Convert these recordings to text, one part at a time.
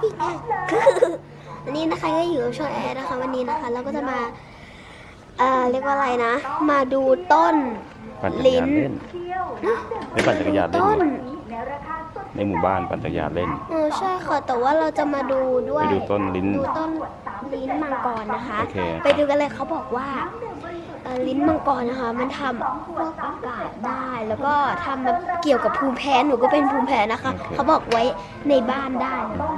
พี่ไงวันนี้นะคะก็อยู่กับช่องแอร์นะคะ วันนี้นะคะเราก็จะมาเอ่อเรียกว่าอะไรนะ มาดูต้น ปั่นจักรลิ้ยานนเล่นไม่ปั่นจักรยานเล่นต้นในหมู่บ้านปั่นจักรยานเล่นเออใช่ค่ะแต่ว่าเราจะมาดูด้วยไปดูต้นลิ้นดูต้นลิ้นมังกรนะคะ โอเคไปดูกันเลยเขาบอกว่าเอ่อ ลิ้นมังกรนะคะ มันทำพวกอากาศได้ แล้วก็ทำแบบเกี่ยวกับภูมิแพ้หนูก็เป็นภูมิแพ้นะคะ เขาบอกไว้ในบ้านได้นะคะ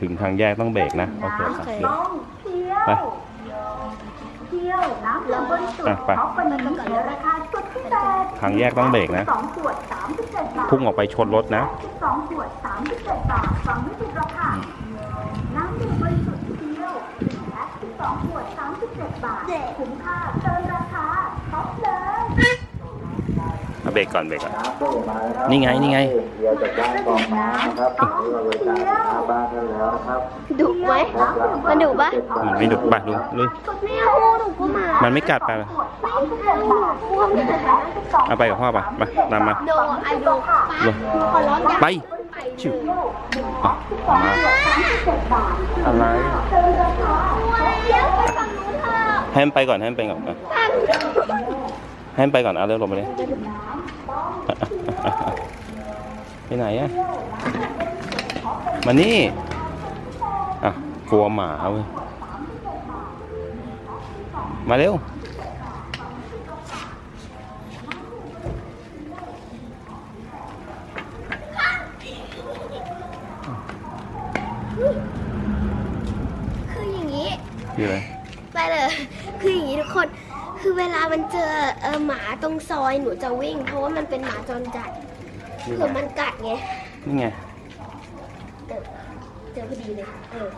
ถึงทางแยกต้องเบรกนะ โอเคโอครับเคไปเที่ยวน้ำดื่มบริสุทอะธิ์ไปท็อปวันนี้ในราคาสุดพิเศษทางแยกต้องเบรกนะสองขวดสามสิบเจ็ดบาทพุ่งออกไปชนรถนะสิบสองขวดสามสิบเจ็ดบาทฟังไม่ผิดหรอกค่ะน้ำดื่มบริสุทธิ์เที่ยวและสิบสองขวดสามสิบเจ็ดบาทคุ้มค่าเกินราคาท็อปเลย เอาเบรกก่อนเบรกก่อน นี่ไงนี่ไงเดี๋ยวจากบ้านกองน้ำนะครับนี่เราบริการหน้าบ้านกันแล้วนะครับดุไหมมันดุปะมันไม่ดุป่ะดูลุยไม่เอาหนูก็มา มันไม่กัดไปล่ะไม่เอาหนูกลัวมันเอาไปกับพ่อป่ะไปตามมาโดไอโดป้าขอร้องอย่าไปชิวอะอะไรเลี้ยวไปฝั่งนู้นเถอะให้มันไปก่อนให้มันไปก่อนอะฝั่งนู้น ให้มันไปก่อนเอาเร็วลงไปเลยไปไหนอะมานี่อะกลัวหมาเว้ยมาเร็วคืออย่างนี้อยู่เลยไปเลย คืออย่างนี้ทุกคน คือเวลามันเจอเออหมาตรงซอยหนูจะวิ่ง เพราะว่ามันเป็นหมาจรจัดเผื่อมันกัดไงนี่ไง เจอเจอพอดีเลยเออ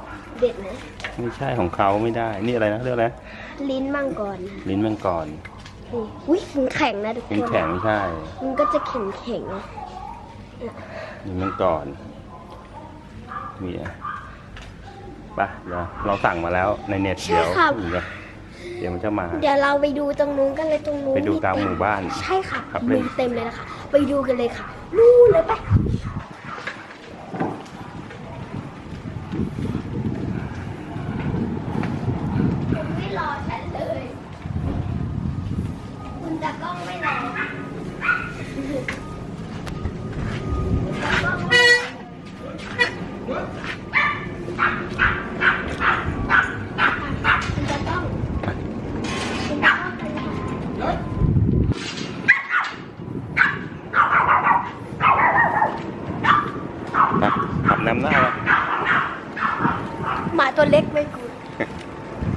เด็ดนะไม่ใช่ของเขาไม่ได้ นี่อะไรนะเรียกอะไรนะลิ้นมังกรลิ้นมังกรนี่อุ้ยมันแข็งนะทุกคลิ้นนแข็งไม่ใช่มันก็จะแข็งแข็งๆอะลิ้นมังกรมีอะไปเดี๋ยวเราสั่งมาแล้วในเน็ตเดี๋ยวเดี๋ยว มันจะมา เดี๋ยวเราไปดูตรงนู้นกันเลยตรงนู้นไปดูตามหมู่บ้านใช่ค่ะครับเล่มีนเต็มเลยนะคะ ไปดูกันเลยค่ะ นู่นเลยไปคุณไม่รอฉันเลย คุณตากล้องไม่รอคุณตากล้องไม่รอคุณตากล้องคุณตากล้องไปไหน ไปขับนำหน้าไป หมาตัวเล็กไม่กู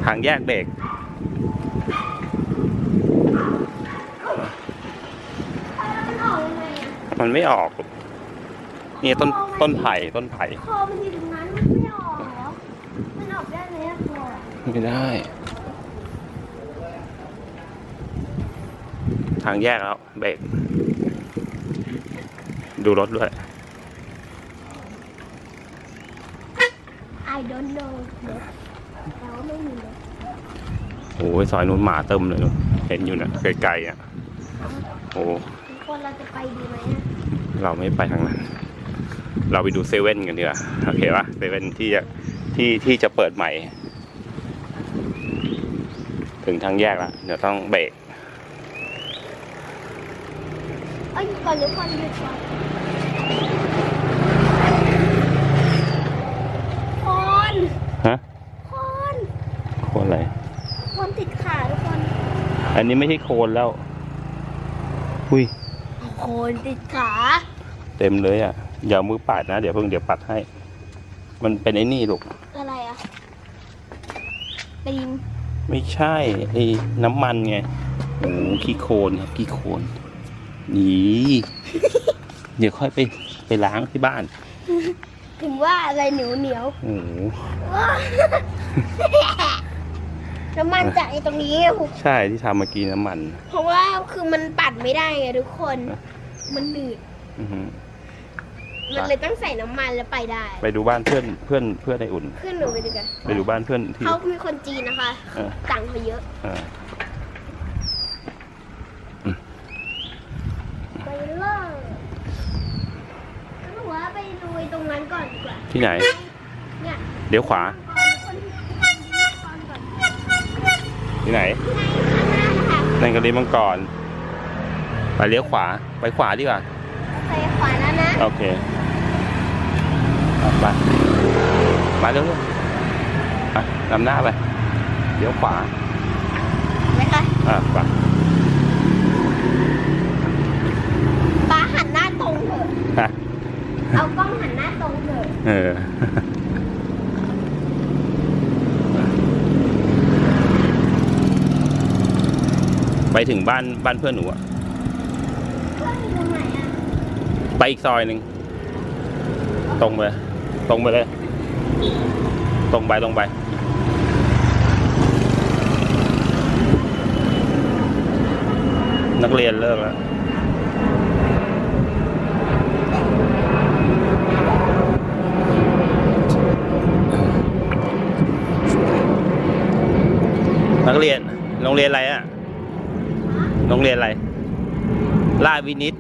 ทางแยกเบรกมันออกยังไงอะมันไม่ออก นี่ต้นต้นไผ่ต้นไผ่คอมันอยู่ตรงนั้นมันไม่ออกเหรอมันออกได้ไหมอะคออะไม่ได้ ทางแยกแล้วเบรกดูรถด้วย I don't know รถแต่ว่าไม่มีรถ โอ้ยซอยนู้นหมาเติมเลยนู่นเห็นอยู่นะไกลๆอะโอ้ทุกคนเราจะไปดีไหมอะเราไม่ไปทางนั้น เราไปดูเซเว่นกันดีกว่าโอเคปะเซเว่นที่จะที่ที่จะเปิดใหม่ ถึงทางแยกแล้วเดี๋ยวต้องเบรกเอ้ยก่อนหรือก่อนหยุดก่อนคนฮะ คน โคนอะไร คนติดขาทุกคน อันนี้ไม่ใช่โคนแล้ว อุ้ยคนติดขาเต็มเลยอะ อย่าเอามือปัดนะ เดี๋ยวเพิ่งเดี๋ยวปัดให้ มันเป็นไอ้นี่ลูก อะไรอะตีนไม่ใช่ไอ้น้ำมันไงโอ้โหขี้โคลนครับขี้โคลนนี่เดี๋ยวค่อยไปไปล้างที่บ้านถึงว่าอะไรเหนียวเหนียว โอ้โหๆ น้ำมันจากไอ้ตรงนี้ ใช่ที่ทำเมื่อกี้น้ำมัน เพราะว่าคือมันปั่นไม่ได้ไงทุกคน มันหนืดอือฮึมันเลยต้องใส่น้ำมันแล้วไปได้ ไปดูบ้านเพื่อนเพื่อนเพื่อนไออุ่นขึ้นหนูไปดูกัน ไปดูบ้านเพื่อนที่ เขามีคนจีนนะคะเออตังค์เขาเยอะเออไปเลยก็หนูว่าไปดูไอ้ตรงนั้นก่อนดีกว่า ที่ไหนเนี่ยเดี๋ยวขวา ที่ไหนในข้างหน้านะคะนั่นก็ริมมังกรไปเลี้ยวขวา ไปขวาดีกว่าไปขวาแล้วนะ โอเคเอาไปมาเร็วๆอะนำหน้าไป เลี้ยวขวาไหมคะอะไปป้าหันหน้าตรงเถอะ ฮะ เอากล้องหันหน้าตรงเถอะ เออ ไป ถึงบ้านบ้านเพื่อนหนูอะเพื่อนอยู่ตรงไหนอะไปอีกซอยหนึ่งตรงไปตรงไปเลย ตรงไปตรงไปนักเรียนเลิกแล้วนักเรียนโรงเรียนอะไรอะ โรงเรียนอะไรลาดวินิต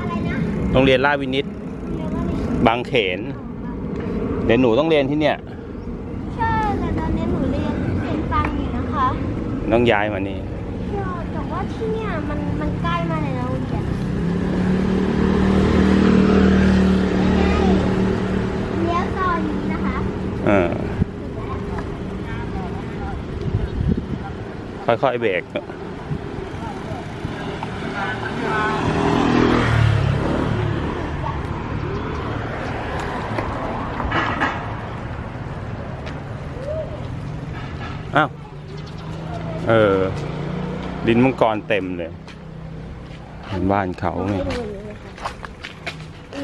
อะไรนะโรงเรียนลาดวินิตเรียกว่าอะไรบางเขน เดี๋ยวหนูต้องเรียนที่เนี่ยใช่แต่ตอนนี้หนูเรียนเรียนฟังอยู่นะคะต้องย้ายมานี่เชื่อแต่ว่าที่เนี่ยมันมันใกล้มากเลยนะโรงเรียนเลี้ยวซอยนี้นะคะเออค่อยๆเบรก อ้าว เออ ดินมังกรเต็มเลย บ้านเขาไง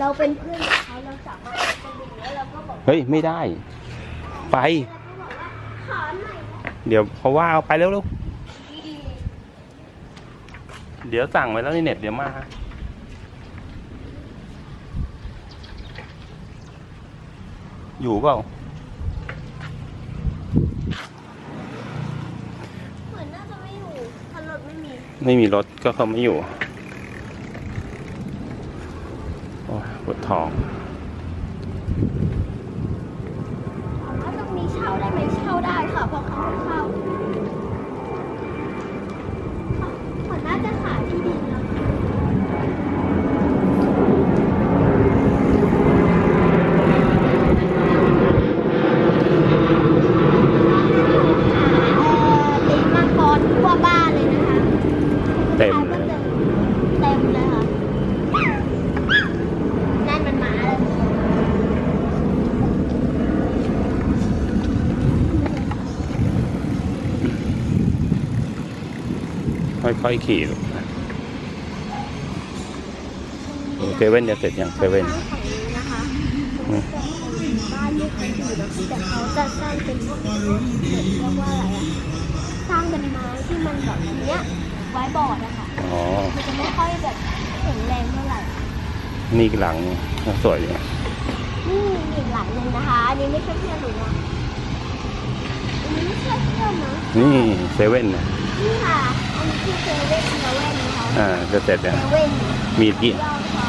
เราเป็นเพื่อนกับเขาเราสามารถไปดูแล้วเราก็บอกเฮ้ย ไม่ได้ ไป ขอหน่อย เดี๋ยวเพราะว่าเอาไปเร็วๆ เดี๋ยวสั่งไว้แล้วในเน็ตเดี๋ยวมาอยู่เปล่า เหมือนน่าจะไม่อยู่ถ้ารถไม่มี ไม่มีรถก็เขาไม่อยู่ โอ้ยปวดท้อง ถามว่าตรงนี้เช่าได้ไหมเช่าได้ค่ะเพราะเขาให้เช่าเหมือนน่าจะขายที่ดินนะคะเอ่อลิ้นมังกรทั่วบ้านเลยนะคะ เต็มเลย เต็มเลยค่ะ นั่นมันหมาเลย ค่ อยๆขี่ลูกโอ้เซเว่นจะเสร็จยังเซเว่นบ้านของนี้นะคะอืมบ้านลูกเขาอยู่นะแต่เขาจะสร้างเป็นเหมือนเรียกว่าอะไรอะสร้างเป็นไม้ที่มันแบบเนี้ยไว้บอร์ดอะค่ะอ๋อมันจะไม่ค่อยแบบแข็งแรงเท่าไหร่นี่อีกหลังสวยอยู่นี่มีอีกหลังหนึ่งนะคะอันนี้ไม่ใช่เพื่อนหนูนะอันนี้ไม่ใช่เพื่อนนะนี่เซเว่นนะนี่ค่ะ อันนี้คือเซเว่นเซเว่นนะคะอ่าจะเสร็จเซยังเว่นมีกี่ยอดค่ะ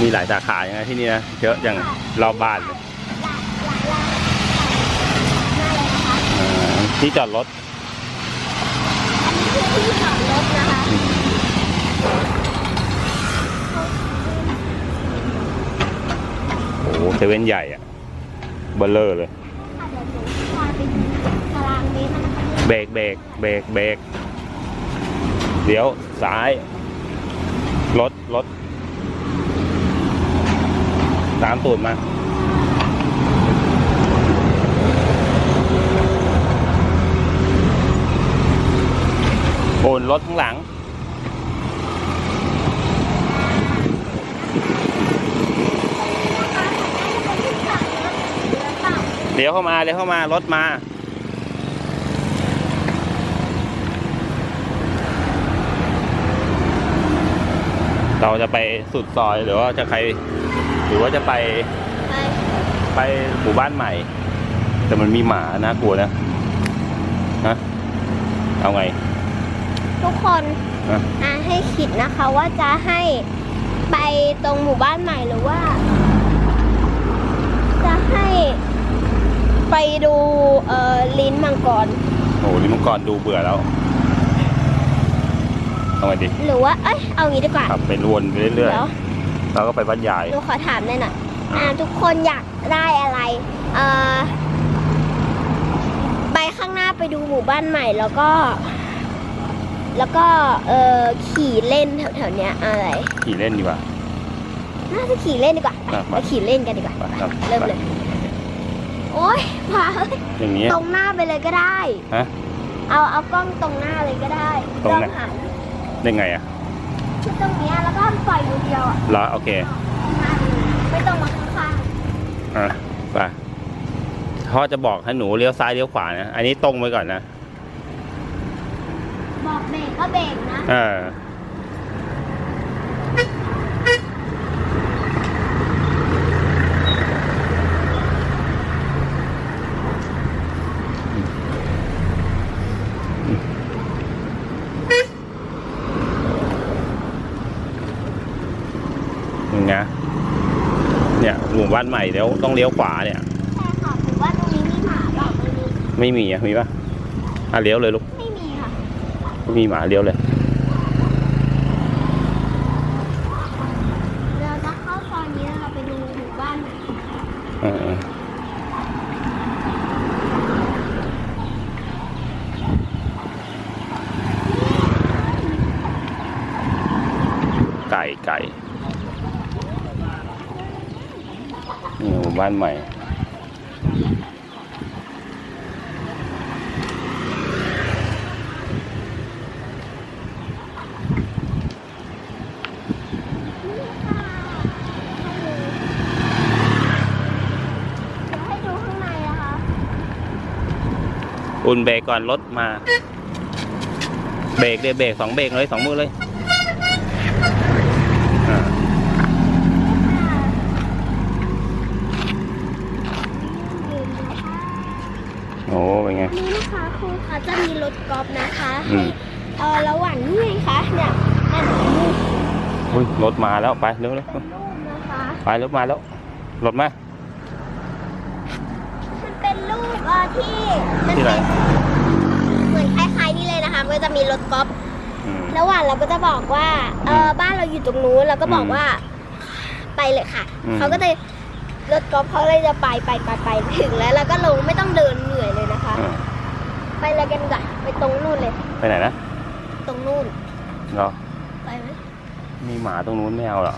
มีหลายสาขายังไงที่นี่นะเยอะอย่างรอบบ้านเลยหลายหลายหลายน่าเลยนะคะอ่าที่จอดรถอันนี้คือที่จอดรถนะคะโอ้โหเซเว่นใหญ่อะเบลเลอร์เลย ค่ะเดี๋ยวหนูพาไปดูตารางเมตรนะคะเบรกเบรกเบรกเบรก เดี๋ยวซ้ายรถรถตามตูดมา โอนรถข้างหลัง เดี๋ยวเข้ามาเดี๋ยวเข้ามารถมา เราจะไปสุดซอยหรือว่าจะใคร หรือว่าจะไปไปไปหมู่บ้านใหม่ แต่มันมีหมานะกลัวนะฮะเอาไง ทุกคนอะอะให้คิดนะคะว่าจะให้ไปตรงหมู่บ้านใหม่หรือว่า จะให้ลิ้นมังกรโอ้โหลิมมังกรดูเบื่อแล้ว ทำไงดีหรือว่าเอ้ยเอางี้ดีกว่าขับไปวนไปเรื่อยเดี๋ยวๆแล้วก็ไปบ้านยาย หนูขอถามหน่อยหน่อยอ่า ทุกคนอยากได้อะไรเอ่อไปข้างหน้าไปดูหมู่บ้านใหม่แล้วก็ แล้วก็เอ่อขี่เล่นแถวๆเนี้ยอะไร ขี่เล่นดีกว่า น่าจะขี่เล่นดีกว่าไปอะมา ไปขี่เล่นกันดีกว่า ไปครับเริ่มเลย โอ๊ยมาเอ้ยอย่างนี้ตรงหน้าไปเลยก็ได้ฮะเอาเอากล้องตรงหน้าเลยก็ได้ตรงไหนลอหัน ได้ไงอะที่ตรงเนี้ยแล้วก็ปล่อยมือเดียวอะแล้วโอเคไม่ต้องมาข้างอะไปพ่อจะบอกให้หนูเลี้ยวซ้ายเลี้ยวขวานะ อันนี้ตรงไปก่อนนะ ๆบอกเบรกก็เบรกนะ เออ นี่ไงเนี่ยหมู่ บ้านใหม่เดี๋ยวต้องเลี้ยวขวาเนี่ย ใช่ค่ะผมว่าตรงนี้มีหมาเปล่าไม่มีไม่มีอะมีปะอะเลี้ยวเลยลูกไม่มีค่ะไม่มีหมาเลี้ยวเลย เราจะเข้าซอยนี้แล้วเราไปดูหมู่บ้านใหม่เออไก่ไก่นี่ห มู่บ้านใหม่เดี๋ยวให้ดูข้างในนะคะอุ่นเบรกก่อนรถมา เบรกเลยเบรกสองเบรกเลยสองมือเลยอ่า โอ้เป็นไงนี่นะคะครูคะจะมีรถกอล์ฟนะคะอืมเออระหว่างนี้ไงคะเนี่ยนั่นเป็นรูปอุ้ยรถมาแล้วไปเร็วเร็วเป็นรูปนะคะ ไปรถมาแล้วรถมา มันเป็นรูปเอ่อที่มันที่ไหนเหมือนคล้ายๆนี่เลยนะคะมันก็จะมีรถกอล์ฟอืม ระหว่างเราก็จะบอกว่าเออบ้านเราอยู่ตรงนู้นเราก็บอกอืมว่า ไปเลยค่ะ อืม เขาก็จะ รถกอล์ฟเขาเลยจะไปไปไปไปถึงแล้วเราก็ลงไม่ต้องเดินเหนื่อยเลยนะคะอ่าไปเลยกันดีกว่อนไปตรงนู่นเลย ไปไหนนะ ตรงนู่นเหรอไปไหมมีหมาตรงนู้นไม่เอาเหรอ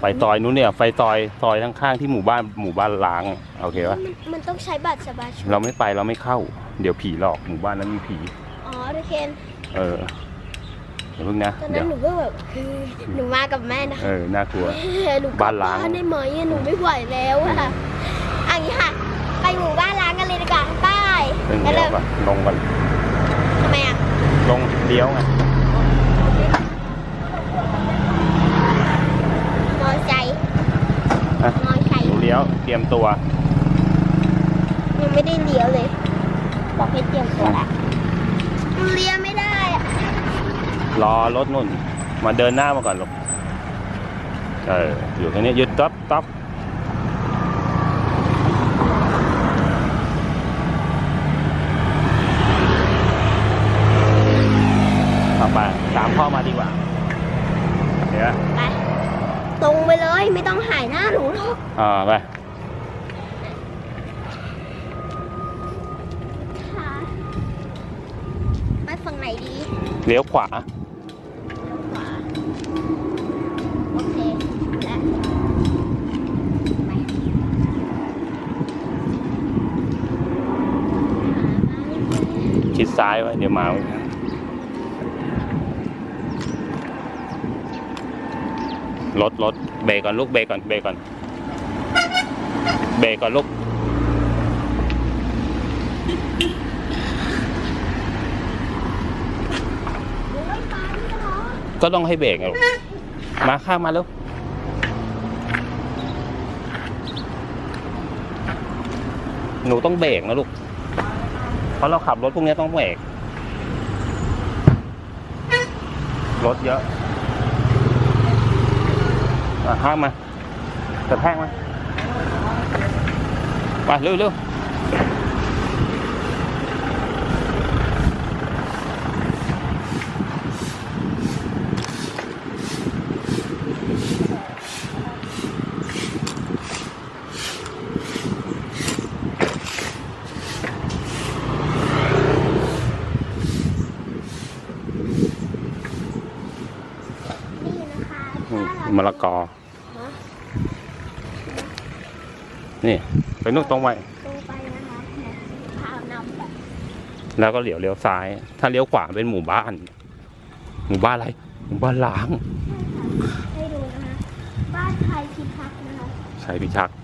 ไปซอยนู้นเนี่ยไปซอยซอยข้างๆที่หมู่บ้านหมู่บ้านล้างโอเคปะมันมันต้องใช้บัตรสบายชุเราไม่ไปเราไม่เข้า เดี๋ยวผีหลอกหมู่บ้านนั้นมีผี อ๋อทุกเคนเออ เดี๋ยวเพิ่งนะตอนเดี๋นั้ยนวหนูก็แบบเฮ้ยหนูมากับแม่นะคะเออน่ากลัวเฮ้ยหนูกลับ้านล้าง ได้ไหมอะหนูไม่ไหวแล้วอะอันนี้ค่ะ ไปหมู่บ้านล้างกันเลยดีกว่าไป้ายเป็นไปเลเลี้ยวยปะลงกันทำไมอะลงเลี้ยวไงมอไซค์อะมอไซหค์นูเลี้ยวเตรียมตัว ยังไม่ได้เลี้ยวเลย บอกให้เตรียมตัวละเลี้ยวไม่ได้อะ รอรถนุ่น มาเดินหน้ามาก่อนลูกเอออยู่แค่นี้หยุดต๊อปต๊อปเอาไปตามพ่อมาดีกว่าเดี๋ยวไปตรงไปเลยไม่ต้องหายหน้าหนูหรอกอ่าไปค่ะไปฝั่งไหนดี เลี้ยวขวา ชิดซ้ายไว้เดี๋ยวหมาวิ่งรถรถเบรกก่อนลูกเบรกก่อนเบรกก่อนเบรกก่อนลูกก็ต้องให้เบรกไงลูกมาข้ามมาแล้วหนูต้องเบรกนะลูก เพราะเราขับรถพวกนี้ต้องเบรกรถเยอะห้ามมากระแทกมาไปเร็วเมะละกอฮะนี่ไปนู่นตรงไปตรงไปนะคะเนี่ยพานำไปแล้วก็เหลียวเลี้ยวซ้าย ถ้าเลี้ยวขวาเป็นหมู่บ้าน หมู่บ้านอะไร หมู่บ้านล้างให้ดูนะคะบ้านไทยพิทักษ์นะคะใช้พิชักษ์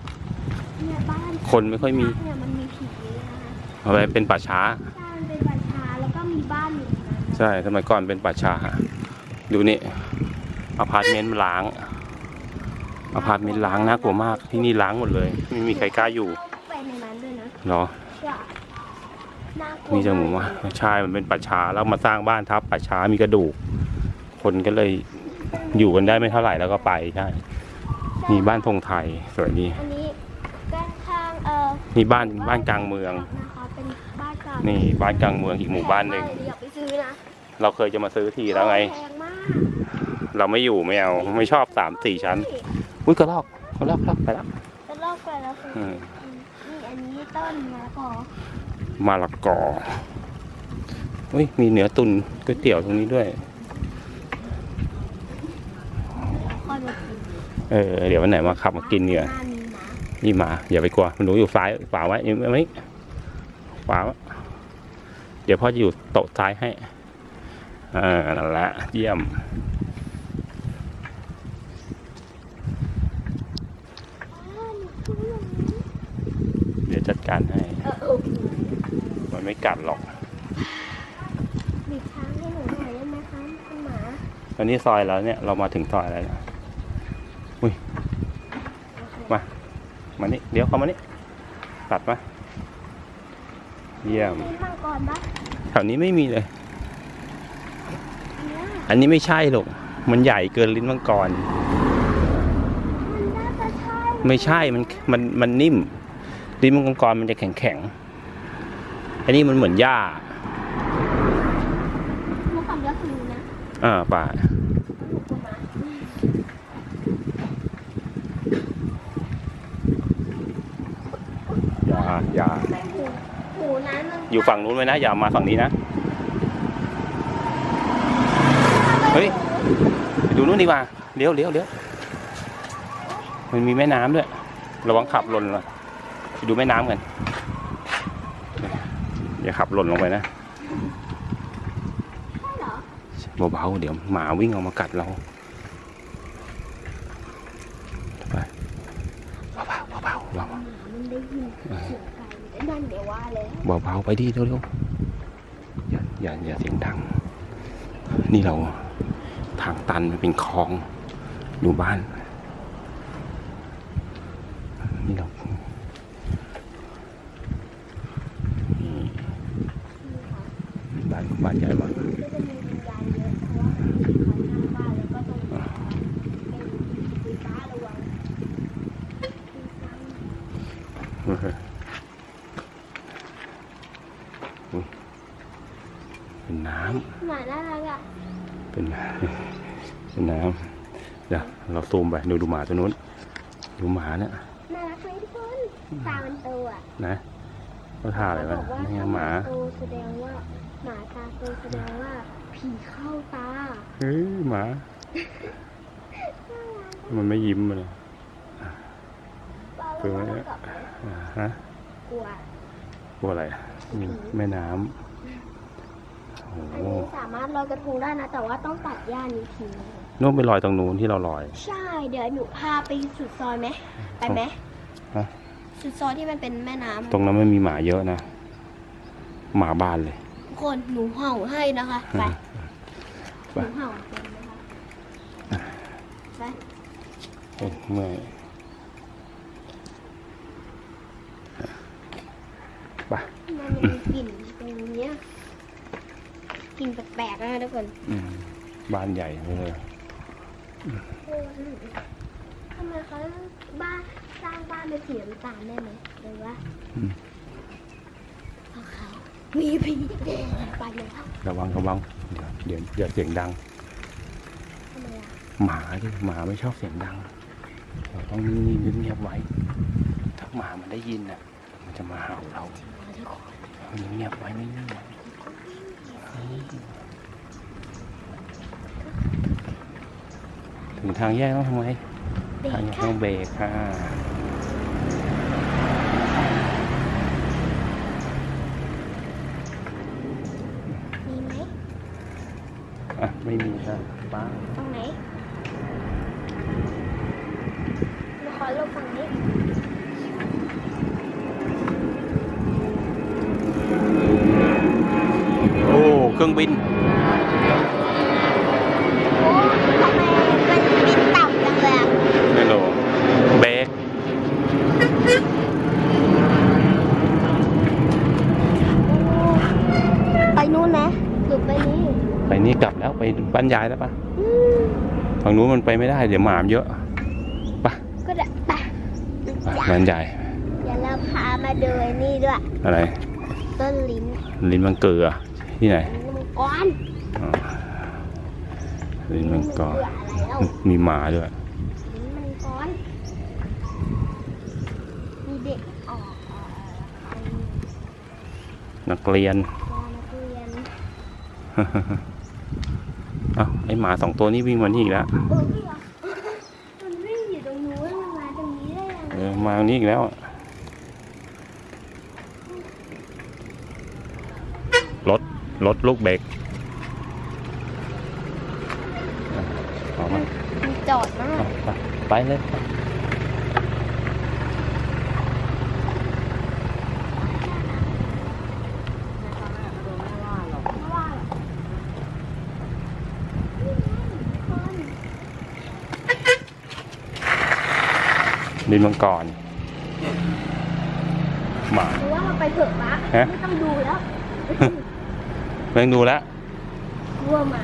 เนี่ยบ้านคนไม่ค่อยมีเนี่ยมันมีผีนะคะเอาไปเป็นป่าช้าใช่มันเป็นป่าช้าแล้วก็มีบ้านอยู่ในนั้นนะใช่สมัยก่อนเป็นป่าช้าดูนี่ อพาร์ตเมนต์ล้างอพาร์ตเมนต์ล้างน่ากลัวมากที่นี่ล้างหมดเลย ไม่มีใครกล้าอยู่ไปในนั้นด้วยนะเนาะใช่น่ากลัวมีจมูกว่าใช่มันเป็นป่าช้าแล้วมาสร้างบ้านทับป่าช้ามีกระดูก คนก็เลยอยู่กันได้ไม่เท่าไหร่แล้วก็ไปใช่มีบ้านธงไทยสวยดีอันนี้ก็ข้างเออนี่บ้านบ้านกลางเมืองนะคะเป็นบ้านกลางนี่บ้านกลางเมืองอีกหมู่บ้านหนึ่งแพมกเลยอยากไปซื้อนะเราเคยจะมาซื้อทีแล้วไงแพงมาก เราไม่อยู่ไม่เอาไม่ชอบสามสี่ชั้น อุ้ยกระลอกกระลอกกระลอกไปแล้วจะลอกไปแล้วคืออืมนี่อันนี้ต้นมะละกอมาละกออุ้ยมีเนื้อตุนก๋วยเตี๋ยวตรงนี้ด้วย ค่อยมากินเออเดี๋ยววันไหนมาขับมากินเนี่ยหน้ามีหมานี่หมาอย่าไปกลัวหนูอยู่ซ้ายขวาไว้ยังไม่ขวาไว้เดี๋ยวพ่อจะอยู่โต๊ะซ้ายให้อ่านั่นแหละเยี่ยม เดี๋ยวจัด การให้เออเออมันไม่กัดหรอกบีบทางให้หนูหน่อยได้ไหมคะคุณหมาตอนนี้ซอยแล้วเนี่ยเรามาถึงซอยแล้วนะอุ้ย มา มานี่เดี๋ยวเข้ามานี่ตัดมา เยี่ยมลิ้นมังกรปะแถวนี้ไม่มีเลยอันเนี้ยอันนี้ไม่ใช่หรอก มันใหญ่เกินลิ้นมังกร มันน่าจะใช่ไม่ใช่ มัน มัน มันนิ่ม ลิ้นมังกรมันจะแข็งแข็งๆอันนี้มันเหมือนหญ้าลูกความยอดสูงนะอ่าป่าลูกกว่าหมาอย่าอย่าหูหูนั้นมันอยู่ฝั่งนู้นไว้นะ อย่ามาฝั่งนี้นะ เฮ้ยไปดูนู้นดีกว่าเลี้ยวเลี้ยวเลี้ยวมันมีแม่น้ำด้วย ระวังขับหล่นเลย ไปดูแม่น้ำกันอย่าขับหล่นลงไปนะเบาๆเดี๋ยวหมาวิ่งออกมากัดเราไปเบาๆเบาๆเบาหมามันได้ยินเสียงไก่แต่นั่นเดี๋ยวว่าๆเบาๆไปดิเร็วๆอย่าอย่าอย่าเสียงดัง นี่เราทางตันมันเป็นคลองอยู่บ้าน นี่เรานี่บ้านบ้านใหญ่มาก ก็จะมีวิญญาณเยอะเพราะว่าเขาหน้าบ้า นแล้วก็ตรงเป็นปีฟ้าระวังอุ๊ยเป็นน้หมาน่ารักอะำเป็นน้ำเป็นน้ำเดี๋ยวเราซูมไปดูดูหมาตัวนู้น ดูหมาเนี่ยน่ารักไหมทุกคนตามันโตอะนะเขาท่าอะไรเขาวะบอกว่านี่ไงถ้าหหมามาโตแสดงว่า หมาตาโตแสดงว่าผีเข้าตา เฮ้ยหมา มันไม่ยิ้มเลยบ้าเปิดไว้ว่าเนี่ยกับอ่าฮะกลัวพวกอะไรมีแม่น้ำโอ้อันโหนี้สามารถลอยกระทงได้นะ แต่ว่าต้องตัดหญ้านี้ทิ้งนู่นไปลอยตรงนู้นที่เราลอย ใช่ เดี๋ยวหนูพาไปสุดซอยไหมไปไหมฮะสุดซอยที่มันเป็นแม่น้ำตรงนั้นไม่มีหมาเยอะนะ หมาบ้านเลยทุก คนหนูเห่าให้นะคะไปไปหนูเห่าเป็นนะคะไปเอ้ยเมื่อยไปมันมีกลิ่นตรงเนี้ยกลิ่นแปลกๆนะคะทุกคนอืมบ้านใหญ่เลยเออทำไมเขาบ้านสร้างบ้านเป็นสีน้ำตาลได้ไหมหรือว่าอืมเพราะเขา มีผีเดินไปเลยค่ะระวังระวังเดี๋ยวเดี๋ยวอย่าเสียงดัง ทำไมอะหมาดิหมาไม่ชอบเสียงดัง เราต้องนิ่งๆเงียบๆไว้ ถ้าหมามันได้ยินน่ะ มันจะมาเห่าเราทุกคนมันเงียบไว้นิ่งๆไว้ถึงถึงทางแยกต้องทำไงเบรทางกแยกค่ะต้องเบรกค่ะ มีไหม อะ ไม่ มีค่ะป้าตรงไหนเราขอลงฝั่งนี้โอ้เครื่องบิน โอ้ทำไมมันบินต่ำจังเลยอะ ไม่รู้เบรก ไปนู่นนะหรือไปนี่ ไปนี่กลับแล้วไป บ้านยายแล้วปะอืมฝั่งนู้นมันไปไม่ได้เดี๋ยวหมามนเยอะปะก็ได้ไปไปบ้านยายเดี๋ยวเราพามาดูไอ้นี่ด้วยอะไร ต้นลิ้นลิ้นมังเกลือที่ไหนลิ้นมังกรอ๋อลิ้นมังกรเบื่ออะไรแล้วมีหมาด้วยลิ้นมังกรมีเด็กออกเอ่อนักเรียน นักเรียนเอ้าไอหมาสองตัวนี้วิ่งมานี่อีกแล้วเออพี่เหรอมันวิ่งอยู่ตรงนู้นมันมาตรงนี้ได้ยังไงเออมาตรงนี้อีกแล้วอะรถรถลูกเบรกอะเอามามันจอดมากเอาไปไปเลย ไปดินมังกรหมาหรือว่าเราไปเถอะปะฮะไม่ต้องดูแล้วเพิ่งดูแล้วกลัวหมา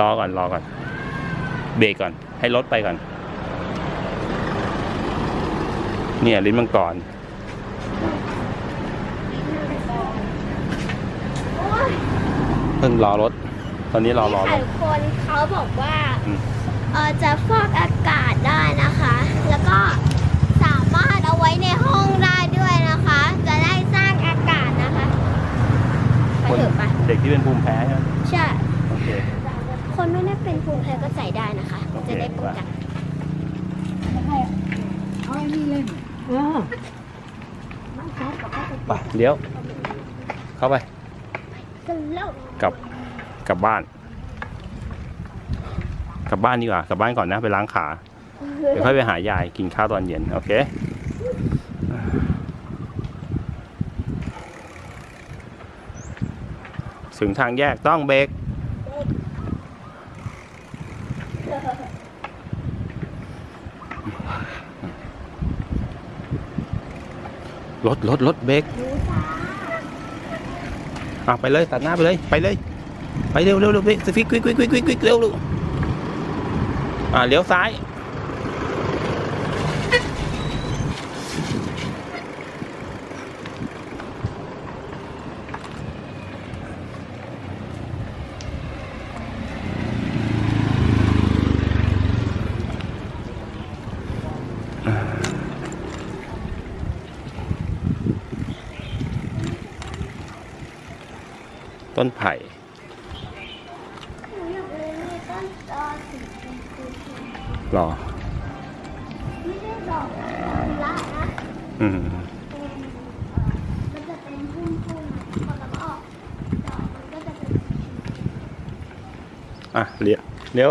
รอก่อนรอก่อน เบรกก่อน ให้รถไปก่อน เนี่ยลิ้นมังกรโอ้ยเพิ่งรอรถ ตอนนี้รอรอรนี่ถค่ะทุกคนเขาบอกว่าอืมเออจะฟอกอากาศได้นะคะ แล้วก็สามารถเอาไว้ในห้องได้ด้วยนะคะ จะได้สร้างอากาศนะคะ ไปเถอะไปเด็กที่เป็นภูมิแพ้ใช่ไหมใช่ โอเค คนไม่ได้เป็นภูมิแพ้ก็ใส่ได้นะคะโอเคจะได้ป้องกันไปเลี้ยว เข้าไปกันแล้วกลับกลับบ้าน กลับบ้านดีกว่ากลับบ้านก่อนนะ ไปล้างขา เดี๋ยวค่อยไปหายายกินข้าวตอนเย็น โอเค ถึงทางแยกต้องเบรกรถรถรถเบรกดูจ้าอะไปเลยตัดหน้าไปเลยไปเลย ไปเร็วเร็วเร็วเบรกสฟิกควิกควิกควิกควิกควิกเร็วเร็วอ่าเลี้ยวซ้าย ต้นไผ่ หนูอยากเลยนต้นตอสีชมพู หรอ ไม่ได้ดอกละนะ อืม เป็นเอ่อมันจะเป็นพุ่มๆนะพอเราออกดอ ต้นก็จะเป็นอะเลี้ยวเลี้ยว